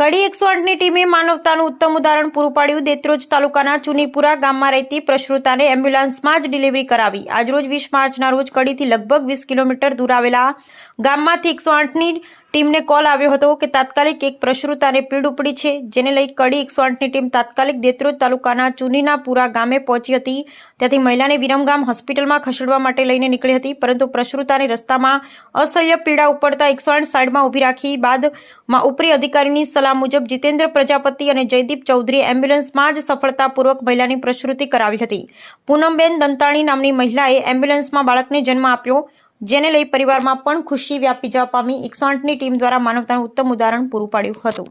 કડી એકસો આઠની ટીમે માનવતાનું ઉત્તમ ઉદાહરણ પૂરું પાડ્યું. દેત્રોજ તાલુકાના ચુનીપુરા ગામમાં રહેતી પ્રસૃતાને એમ્બ્યુલન્સમાં જ ડિલિવરી કરાવી. આજરોજ વીસ માર્ચના રોજ કડીથી લગભગ વીસ કિલોમીટર દૂર આવેલા ગામમાંથી એકસો આઠની ટીમને કોલ આવ્યો હતો કે તાત્કાલિક એક પ્રસૃતાને પીડ ઉપડી છે, જેને લઈ કડી એકસો આઠની ટીમ તાત્કાલિક દેત્રોજ તાલુકાના ચુનીનાપુરા ગામે પહોંચી હતી. ત્યાંથી મહિલાને વિરમગામ હોસ્પિટલમાં ખસેડવા માટે લઈને નીકળી હતી, પરંતુ પ્રસૃતાને રસ્તામાં અસહ્ય પીડા ઉપડતા એકસો આઠ સાઈડમાં ઊભી રાખી બાદમાં ઉપરી અધિકારીની સલાહ મુજબ જીતેન્દ્ર પ્રજાપતિ અને જયદીપ ચૌધરી એમ્બ્યુલન્સમાં જ સફળતાપૂર્વક મહિલાની પ્રસૃતિ કરાવી હતી. પૂનમબેન દંતાણી નામની મહિલાએ એમ્બ્યુલન્સમાં બાળકને જન્મ આપ્યો. જેને લઈ પરિવારમાં પણ ખુશી વ્યાપી જવા પામી એકસો ટીમ દ્વારા માનવતાનું ઉત્તમ ઉદાહરણ પૂરું પાડ્યું હતું.